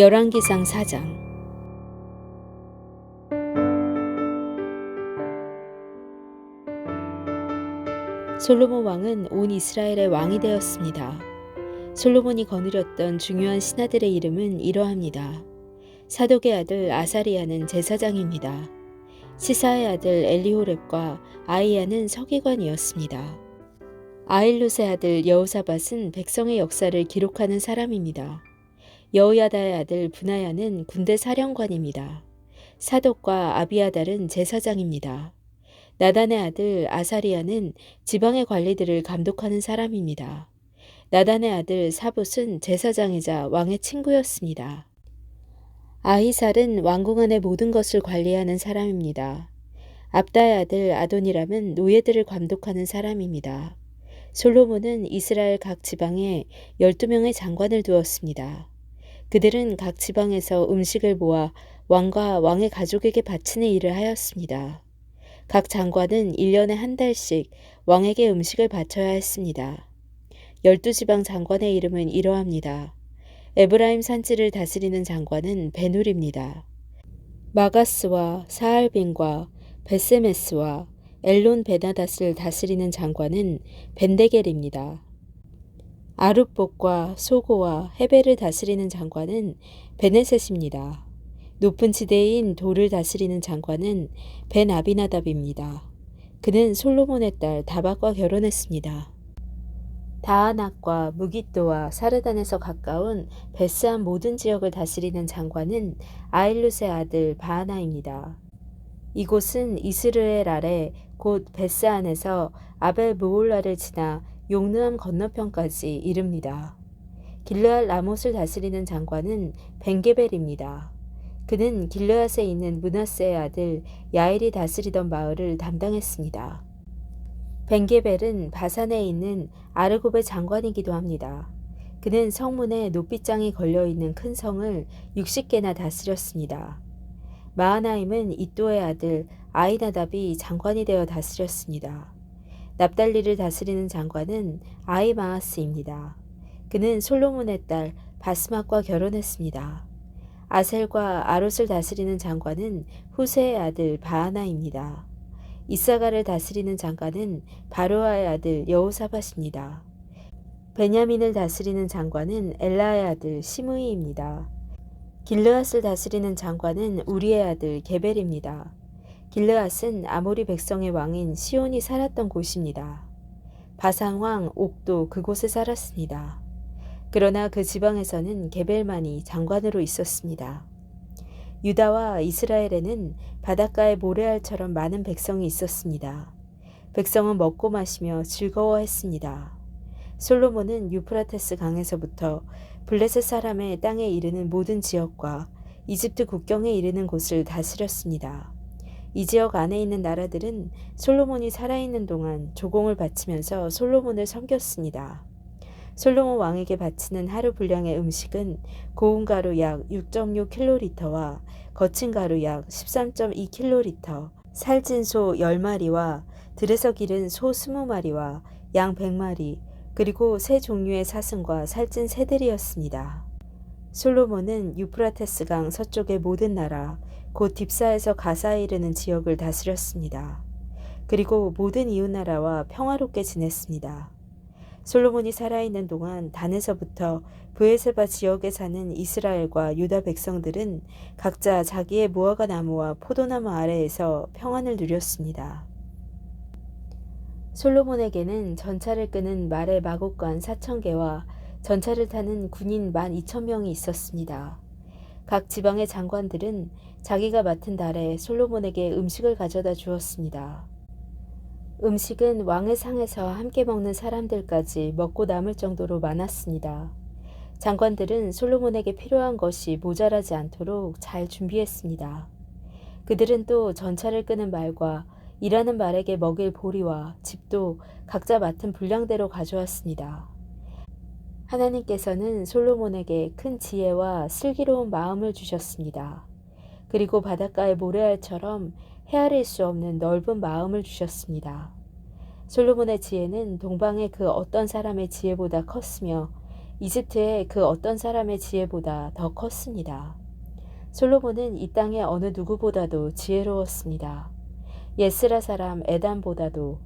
열왕기상 4장 솔로몬 왕은 온 이스라엘의 왕이 되었습니다. 솔로몬이 거느렸던 중요한 신하들의 이름은 이러합니다. 사독의 아들 아사리아는 제사장입니다. 시사의 아들 엘리호렙과 아이야는 서기관이었습니다. 아일루스의 아들 여우사밧은 백성의 역사를 기록하는 사람입니다. 여우야다의 아들 분하야는 군대 사령관입니다. 사독과 아비아달은 제사장입니다. 나단의 아들 아사리아는 지방의 관리들을 감독하는 사람입니다. 나단의 아들 사붓은 제사장이자 왕의 친구였습니다. 아히살은 왕궁 안의 모든 것을 관리하는 사람입니다. 압다의 아들 아도니람은 노예들을 감독하는 사람입니다. 솔로몬은 이스라엘 각 지방에 12명의 장관을 두었습니다. 그들은 각 지방에서 음식을 모아 왕과 왕의 가족에게 바치는 일을 하였습니다. 각 장관은 1년에 한 달씩 왕에게 음식을 바쳐야 했습니다. 열두 지방 장관의 이름은 이러합니다. 에브라임 산지를 다스리는 장관은 베눌입니다. 마가스와 사알빈과 베세메스와 엘론 베나닷을 다스리는 장관은 벤데겔입니다. 아룻복과 소고와 헤벨을 다스리는 장관은 베네셋입니다. 높은 지대인 돌을 다스리는 장관은 벤 아비나답입니다. 그는 솔로몬의 딸 다박과 결혼했습니다. 다아낙과 무기또와 사르단에서 가까운 베스한 모든 지역을 다스리는 장관은 아일루스의 아들 바하나입니다. 이곳은 이스르엘 아래 곧 베스안에서 아벨 무올라를 지나 용르암 건너편까지 이릅니다. 길르알 라못을 다스리는 장관은 벤게벨입니다. 그는 길르앗에 있는 문하세의 아들 야일이 다스리던 마을을 담당했습니다. 벤게벨은 바산에 있는 아르곱의 장관이기도 합니다. 그는 성문에 높이장이 걸려 있는 큰 성을 60개나 다스렸습니다. 마하나임은 이또의 아들 아이나답이 장관이 되어 다스렸습니다. 납달리를 다스리는 장관은 아이마하스입니다. 그는 솔로몬의 딸 바스맛과 결혼했습니다. 아셀과 아롯을 다스리는 장관은 후세의 아들 바하나입니다. 이사가를 다스리는 장관은 바로아의 아들 여호사밧입니다. 베냐민을 다스리는 장관은 엘라의 아들 시므이입니다. 길르앗을 다스리는 장관은 우리의 아들 게벨입니다. 길르앗은 아모리 백성의 왕인 시온이 살았던 곳입니다. 바상왕 옥도 그곳에 살았습니다. 그러나 그 지방에서는 게벨만이 장관으로 있었습니다. 유다와 이스라엘에는 바닷가의 모래알처럼 많은 백성이 있었습니다. 백성은 먹고 마시며 즐거워했습니다. 솔로몬은 유프라테스 강에서부터 블레셋 사람의 땅에 이르는 모든 지역과 이집트 국경에 이르는 곳을 다스렸습니다. 이 지역 안에 있는 나라들은 솔로몬이 살아있는 동안 조공을 바치면서 솔로몬을 섬겼습니다. 솔로몬 왕에게 바치는 하루 분량의 음식은 고운 가루 약 6.6킬로리터와 거친 가루 약 13.2킬로리터, 살찐 소 10마리와 들에서 기른 소 20마리와 양 100마리, 그리고 세 종류의 사슴과 살찐 새들이었습니다. 솔로몬은 유프라테스 강 서쪽의 모든 나라, 곧 딥사에서 가사에 이르는 지역을 다스렸습니다. 그리고 모든 이웃 나라와 평화롭게 지냈습니다. 솔로몬이 살아있는 동안 단에서부터 브에세바 지역에 사는 이스라엘과 유다 백성들은 각자 자기의 무화과 나무와 포도나무 아래에서 평안을 누렸습니다. 솔로몬에게는 전차를 끄는 말의 마곡관 4천 개와 전차를 타는 군인 1만 2천 명이 있었습니다. 각 지방의 장관들은 자기가 맡은 달에 솔로몬에게 음식을 가져다 주었습니다. 음식은 왕의 상에서 함께 먹는 사람들까지 먹고 남을 정도로 많았습니다. 장관들은 솔로몬에게 필요한 것이 모자라지 않도록 잘 준비했습니다. 그들은 또 전차를 끄는 말과 일하는 말에게 먹일 보리와 집도 각자 맡은 분량대로 가져왔습니다. 하나님께서는 솔로몬에게 큰 지혜와 슬기로운 마음을 주셨습니다. 그리고 바닷가의 모래알처럼 헤아릴 수 없는 넓은 마음을 주셨습니다. 솔로몬의 지혜는 동방의 그 어떤 사람의 지혜보다 컸으며 이집트의 그 어떤 사람의 지혜보다 더 컸습니다. 솔로몬은 이 땅의 어느 누구보다도 지혜로웠습니다. 예스라 사람 에단보다도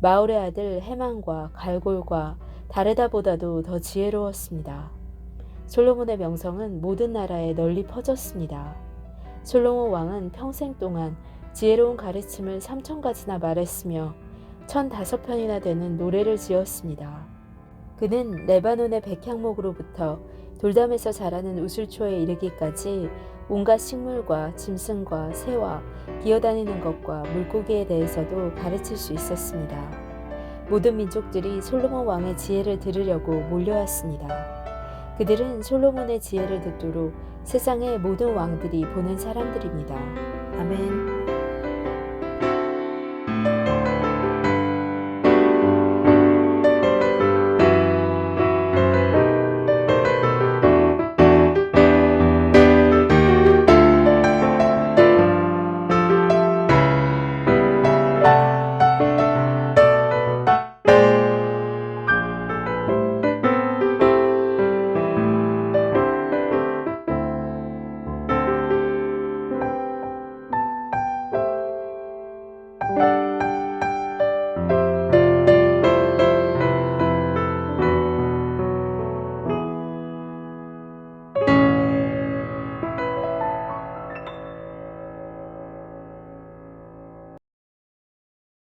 마울의 아들 헤만과 갈골과 다르다보다도 더 지혜로웠습니다. 솔로몬의 명성은 모든 나라에 널리 퍼졌습니다. 솔로몬 왕은 평생 동안 지혜로운 가르침을 3천 가지나 말했으며 1005편이나 되는 노래를 지었습니다. 그는 레바논의 백향목으로부터 돌담에서 자라는 우슬초에 이르기까지 온갖 식물과 짐승과 새와 기어다니는 것과 물고기에 대해서도 가르칠 수 있었습니다. 모든 민족들이 솔로몬 왕의 지혜를 들으려고 몰려왔습니다. 그들은 솔로몬의 지혜를 듣도록 세상의 모든 왕들이 보는 사람들입니다. 아멘.